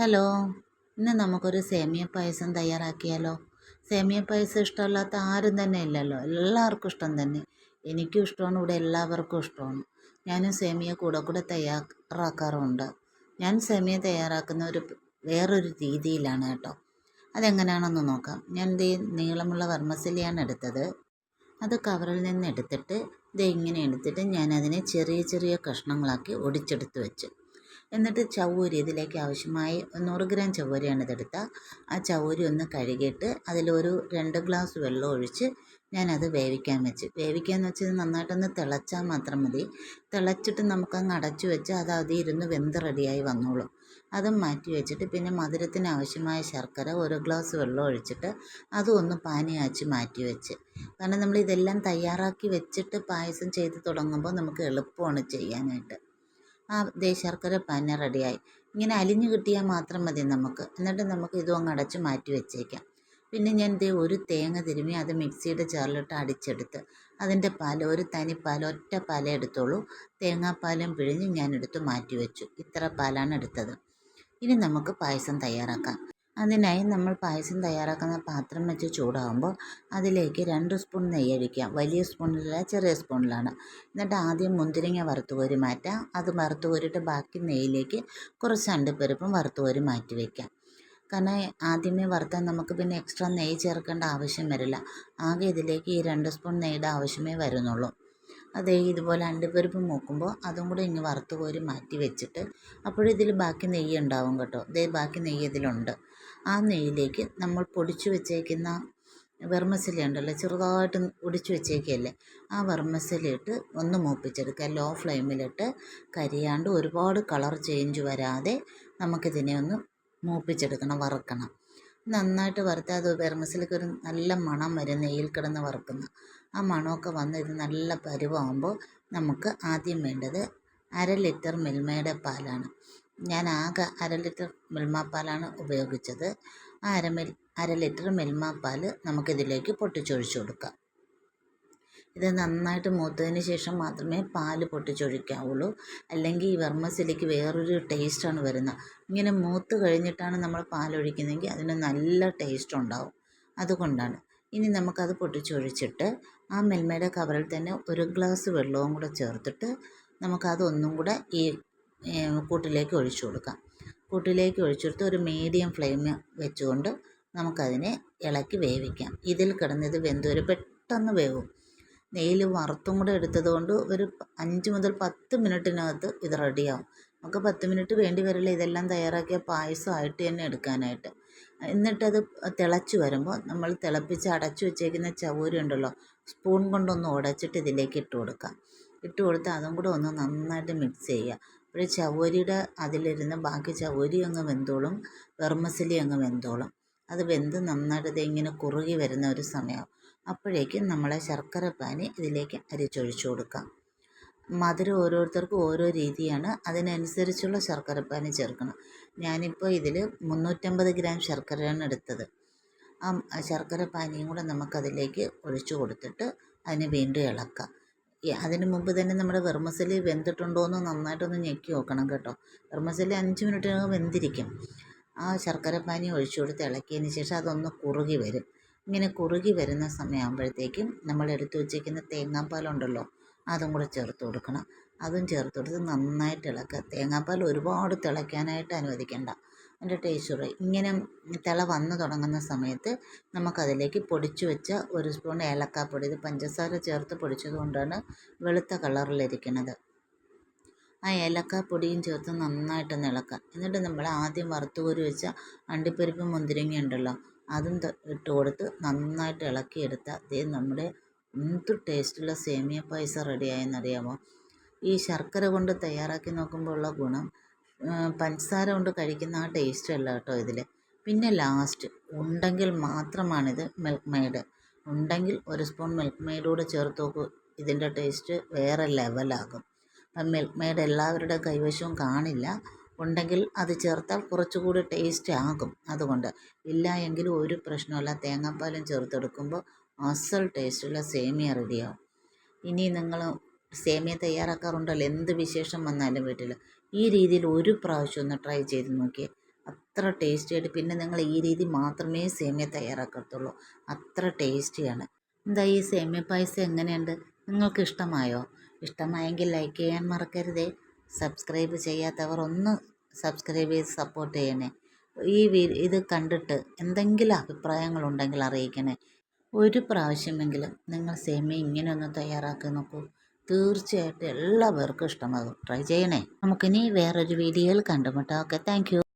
Hello ഇന്ന് നമുക്കൊരു സേമിയ പായസം തയ്യാറാക്കിയാലോ? സേമിയ പായസം ഇഷ്ടമല്ലാത്ത ആരും തന്നെ ഇല്ലല്ലോ. എല്ലാവർക്കും ഇഷ്ടം തന്നെ. എനിക്കും ഇഷ്ടമാണ് ഇവിടെ എല്ലാവർക്കും ഇഷ്ടമാണ്. ഞാനും സേമിയ കൂടെ കൂടെ തയ്യാറാക്കാറുണ്ട് ഞാൻ സേമിയ തയ്യാറാക്കുന്ന ഒരു വേറൊരു രീതിയിലാണ് കേട്ടോ. അതെങ്ങനെയാണെന്ന് നോക്കാം. ഞാൻ ഇത് നീളമുള്ള വർമ്മസിലിയാണ് എടുത്തത്. അത് കവറിൽ നിന്ന് എടുത്തിട്ട് ഇത് ഇങ്ങനെ എടുത്തിട്ട് ഞാൻ അതിനെ ചെറിയ ചെറിയ കഷ്ണങ്ങളാക്കി ഒടിച്ചെടുത്ത് വെച്ചു. എന്നിട്ട് ചവ്വരി ഇതിലേക്ക് ആവശ്യമായി നൂറ് ഗ്രാം ചവ്വരിയാണ് ഇതെടുത്ത ആ ചവ്വരി ഒന്ന് കഴുകിയിട്ട് അതിലൊരു രണ്ട് ഗ്ലാസ് വെള്ളം ഒഴിച്ച് ഞാനത് വേവിക്കാൻ വെച്ച്. വേവിക്കാൻ വെച്ചത് നന്നായിട്ടൊന്ന് തിളച്ചാൽ മാത്രം മതി. തിളച്ചിട്ട് നമുക്കങ്ങ് അടച്ചു വെച്ച് അത് അതിൽ ഇരുന്ന് വെന്ത് റെഡിയായി വന്നോളും. അതും മാറ്റി വെച്ചിട്ട് പിന്നെ മധുരത്തിന് ആവശ്യമായ ശർക്കര ഒരു ഗ്ലാസ് വെള്ളം ഒഴിച്ചിട്ട് അതും ഒന്ന് പാനിയാച്ച് മാറ്റി വെച്ച്. കാരണം നമ്മൾ ഇതെല്ലാം തയ്യാറാക്കി വെച്ചിട്ട് പായസം ചെയ്ത് തുടങ്ങുമ്പോൾ നമുക്ക് എളുപ്പമാണ് ചെയ്യാനായിട്ട്. ആ ദേ ശർക്കര പാന റെഡിയായി. ഇങ്ങനെ അലിഞ്ഞു കിട്ടിയാൽ മാത്രം മതി നമുക്ക്. എന്നിട്ട് നമുക്ക് ഇതും അങ്ങ് അടച്ച് മാറ്റി വെച്ചേക്കാം. പിന്നെ ഞാൻ ദേ ഒരു തേങ്ങ തിരുമ്മി അത് മിക്സിയുടെ ചാറിലിട്ട് അടിച്ചെടുത്ത് അതിന്റെ പാൽ ഒരു തനി പാൽ ഒറ്റ പാലേ എടുത്തോളൂ തേങ്ങാപ്പാലും പിഴിഞ്ഞ് ഞാൻ എടുത്ത് മാറ്റി വെച്ചു. ഇത്ര പാലാണ് എടുത്തത്. ഇനി നമുക്ക് പായസം തയ്യാറാക്കാം. അതിനായി നമ്മൾ പായസം തയ്യാറാക്കുന്ന പാത്രം വെച്ച് ചൂടാകുമ്പോൾ അതിലേക്ക് രണ്ട് സ്പൂൺ നെയ്യ് ഒഴിക്കാം വലിയ സ്പൂണിലല്ല ചെറിയ സ്പൂണിലാണ്. എന്നിട്ട് ആദ്യം മുന്തിരിങ്ങ വറുത്ത് കോരി മാറ്റാം അത് വറുത്ത് കോരിയിട്ട് ബാക്കി നെയ്യിലേക്ക് കുറച്ച് അണ്ടിപ്പരിപ്പും വറുത്ത് കോരി മാറ്റി വയ്ക്കാം കാരണം ആദ്യമേ വറുത്താൽ നമുക്ക് പിന്നെ എക്സ്ട്രാ നെയ്യ് ചേർക്കേണ്ട ആവശ്യം വരില്ല. ആകെ ഇതിലേക്ക് ഈ രണ്ട് സ്പൂൺ നെയ്യുടെ ആവശ്യമേ വരുന്നുള്ളൂ. അതേ ഇതുപോലെ അണ്ടിപ്പരിപ്പ് മൂക്കുമ്പോൾ അതും കൂടെ ഇങ്ങ് വറുത്ത് കോരി മാറ്റി വെച്ചിട്ട് അപ്പോഴിതിൽ ബാക്കി നെയ്യ് ഉണ്ടാവും കേട്ടോ. ദേ ബാക്കി നെയ്യ് ഇതിലുണ്ട്. ആ നെയ്യിലേക്ക് നമ്മൾ പൊടിച്ചു വെച്ചേക്കുന്ന വെർമസില ഉണ്ടല്ലോ ചെറുതായിട്ട് ഒടിച്ചു വെച്ചേക്കല്ലേ ആ വെർമസിലിട്ട് ഒന്ന് മൂപ്പിച്ചെടുക്കുക. ലോ ഫ്ലെയിമിലിട്ട് കരിയാണ്ട് ഒരുപാട് കളർ ചേഞ്ച് വരാതെ നമുക്കിതിനെ ഒന്ന് മൂപ്പിച്ചെടുക്കണം വറുക്കണം. നന്നായിട്ട് വറുത്ത് അത് വെർമസിലേക്ക് ഒരു നല്ല മണം വരും നെയ്യിൽ കിടന്ന് വറുക്കുന്ന. ആ മണമൊക്കെ വന്ന് ഇത് നല്ല പരുവാകുമ്പോൾ നമുക്ക് ആദ്യം വേണ്ടത് അര ലിറ്റർ മിൽമയുടെ പാലാണ്. ഞാൻ ആകെ അര ലിറ്റർ മിൽമ പാലാണ് ഉപയോഗിച്ചത്. ആ അര മിൽ അര ലിറ്റർ മിൽമ പാൽ നമുക്കിതിലേക്ക് പൊട്ടിച്ചൊഴിച്ച് കൊടുക്കാം. ഇത് നന്നായിട്ട് മൂത്തതിന് ശേഷം മാത്രമേ പാൽ പൊട്ടിച്ചൊഴിക്കാവുള്ളൂ. അല്ലെങ്കിൽ ഈ വെർമസിലേക്ക് വേറൊരു ടേസ്റ്റാണ് വരുന്നത്. ഇങ്ങനെ മൂത്ത് കഴിഞ്ഞിട്ടാണ് നമ്മൾ പാലൊഴിക്കുന്നതെങ്കിൽ അതിന് നല്ല ടേസ്റ്റ് ഉണ്ടാവും. അതുകൊണ്ടാണ്. ഇനി നമുക്കത് പൊട്ടിച്ചൊഴിച്ചിട്ട് ആ മെൽമയുടെ കവറിൽ തന്നെ ഒരു ഗ്ലാസ് വെള്ളവും കൂടെ ചേർത്തിട്ട് നമുക്കതൊന്നും കൂടെ ഈ കൂട്ടിലേക്ക് ഒഴിച്ചു കൊടുക്കാം. കൂട്ടിലേക്ക് ഒഴിച്ചെടുത്ത് ഒരു മീഡിയം ഫ്ലെയിം വെച്ചുകൊണ്ട് നമുക്കതിനെ ഇളക്കി വേവിക്കാം. ഇതിൽ കിടന്നത് വെന്തൊരു പെട്ടെന്ന് വേവും. നെയ്യിൽ വറുത്തും കൂടെ എടുത്തത് കൊണ്ട് ഒരു അഞ്ച് മുതൽ പത്ത് മിനിറ്റിനകത്ത് ഇത് റെഡിയാവും. നമുക്ക് പത്ത് മിനിറ്റ് വേണ്ടി വരില്ല. ഇതെല്ലാം തയ്യാറാക്കിയ പായസമായിട്ട് തന്നെ എടുക്കാനായിട്ട്. എന്നിട്ടത് തിളച്ച് വരുമ്പോൾ നമ്മൾ തിളപ്പിച്ച് അടച്ചു വെച്ചേക്കുന്ന ചവൂരി ഉണ്ടല്ലോ സ്പൂൺ കൊണ്ടൊന്ന് ഉടച്ചിട്ട് ഇതിലേക്ക് ഇട്ട് കൊടുക്കാം. ഇട്ട് കൊടുത്ത് അതും കൂടെ ഒന്ന് നന്നായിട്ട് മിക്സ് ചെയ്യുക. അപ്പോൾ ചവൂരിയുടെ അതിലിരുന്ന് ബാക്കി ചവൂരി അങ്ങ് വെന്തോളും വെർമസിലി അങ്ങ് വെന്തോളും. അത് വെന്ത് നന്നായിട്ട് ഇങ്ങനെ കുറുകി വരുന്ന ഒരു സമയം അപ്പോഴേക്കും നമ്മൾ ശർക്കര പാനി ഇതിലേക്ക് അരിച്ചൊഴിച്ചു കൊടുക്കാം. മധുരം ഓരോരുത്തർക്കും ഓരോ രീതിയാണ്. അതിനനുസരിച്ചുള്ള ശർക്കരപ്പാനി ചേർക്കണം. ഞാനിപ്പോൾ ഇതിൽ മുന്നൂറ്റമ്പത് ഗ്രാം ശർക്കരയാണ് എടുത്തത്. ആ ശർക്കര പാനിയും കൂടെ നമുക്കതിലേക്ക് ഒഴിച്ചു കൊടുത്തിട്ട് അതിനെ വീണ്ടും ഇളക്കാം. അതിന് മുമ്പ് തന്നെ നമ്മുടെ വെർമസലി വെന്തിട്ടുണ്ടോ എന്ന് നന്നായിട്ടൊന്ന് ഞെക്കി നോക്കണം കേട്ടോ. വെർമസലി അഞ്ച് മിനിറ്റിനകം വെന്തിരിക്കും. ആ ശർക്കര പാനി ഒഴിച്ചു കൊടുത്ത് ഇളക്കിയതിന് ശേഷം അതൊന്ന് കുറുകി വരും. ഇങ്ങനെ കുറുകി വരുന്ന സമയമാകുമ്പോഴത്തേക്കും നമ്മൾ എടുത്തു വച്ചേക്കുന്ന തേങ്ങാപ്പാലുണ്ടല്ലോ അതും കൂടെ ചേർത്ത് കൊടുക്കണം. അതും ചേർത്ത് കൊടുത്ത് നന്നായിട്ട് ഇളക്കുക തേങ്ങാപ്പാൽ ഒരുപാട് തിളയ്ക്കാനായിട്ട് അനുവദിക്കേണ്ട. അതിന്റെ ടേസ്റ്റ് ഇങ്ങനെ തിള വന്നു തുടങ്ങുന്ന സമയത്ത് നമുക്കതിലേക്ക് പൊടിച്ചു വെച്ച ഒരു സ്പൂൺ ഏലക്കാപ്പൊടി ഇത് പഞ്ചസാര ചേർത്ത് പൊടിച്ചത് കൊണ്ടാണ് വെളുത്ത കളറിലിരിക്കുന്നത് ആ ഏലക്കാപ്പൊടിയും ചേർത്ത് നന്നായിട്ടൊന്ന് ഇളക്കുക. എന്നിട്ട് നമ്മൾ ആദ്യം വറുത്ത് കോരി വെച്ച അണ്ടിപ്പരിപ്പും മുന്തിരിങ്ങ ഉണ്ടല്ലോ അതും ഇട്ട് കൊടുത്ത് നന്നായിട്ട് ഇളക്കിയെടുത്താൽ ദേ നമ്മുടെ എന്ത് ടേസ്റ്റുള്ള സേമിയ പായസം റെഡിയായെന്നറിയാമോ? ഈ ശർക്കര കൊണ്ട് തയ്യാറാക്കി നോക്കുമ്പോൾ ഉള്ള ഗുണം പഞ്ചസാര കൊണ്ട് കഴിക്കുന്ന ആ ടേസ്റ്റ് അല്ല കേട്ടോ ഇതിൽ പിന്നെ ലാസ്റ്റ് ഉണ്ടെങ്കിൽ മാത്രമാണിത് മിൽക്ക് മെയ്ഡ്. ഉണ്ടെങ്കിൽ ഒരു സ്പൂൺ മിൽക്ക് മെയ്ഡ് കൂടെ ചേർത്ത് നോക്കൂ ഇതിന്റെ ടേസ്റ്റ് വേറെ ലെവലാകും. അപ്പം മിൽക്ക് മെയ്ഡ് എല്ലാവരുടെ കൈവശവും കാണില്ല. ഉണ്ടെങ്കിൽ അത് ചേർത്താൽ കുറച്ചുകൂടി ടേസ്റ്റ് ആകും. അതുകൊണ്ട് ഇല്ല എങ്കിൽ ഒരു പ്രശ്നമല്ല തേങ്ങാപ്പാലും ചേർത്തെടുക്കുമ്പോൾ അസൽ ടേസ്റ്റുള്ള സേമിയ റെഡിയാവും ഇനി നിങ്ങൾ സേമിയ തയ്യാറാക്കാറുണ്ടല്ലോ. എന്ത് വിശേഷം വന്നാലും വീട്ടിൽ ഈ രീതിയിൽ ഒരു പ്രാവശ്യം ഒന്ന് ട്രൈ ചെയ്ത് നോക്കിയേ. അത്ര ടേസ്റ്റി ആയിട്ട് പിന്നെ നിങ്ങൾ ഈ രീതി മാത്രമേ സേമിയ തയ്യാറാക്കത്തുള്ളൂ. അത്ര ടേസ്റ്റിയാണ് എന്താ ഈ സേമിയ പായസം എങ്ങനെയുണ്ട്? നിങ്ങൾക്ക് ഇഷ്ടമായോ? ഇഷ്ടമായെങ്കിൽ ലൈക്ക് ചെയ്യാൻ മറക്കരുതേ. സബ്സ്ക്രൈബ് ചെയ്യാത്തവർ ഒന്ന് സബ്സ്ക്രൈബ് ചെയ്ത് സപ്പോർട്ട് ചെയ്യണേ. ഈ ഇത് കണ്ടിട്ട് എന്തെങ്കിലും അഭിപ്രായങ്ങളുണ്ടെങ്കിൽ അറിയിക്കണേ. ഒരു പ്രാവശ്യമെങ്കിലും നിങ്ങൾ സേമിയ ഇങ്ങനെ ഒന്ന് തയ്യാറാക്കി നോക്കൂ. തീർച്ചയായിട്ടും എല്ലാവർക്കും ഇഷ്ടമാകും. ട്രൈ ചെയ്യണേ. നമുക്കിനി വേറൊരു വീഡിയോയിൽ കണ്ടുമുട്ടാം. Okay thank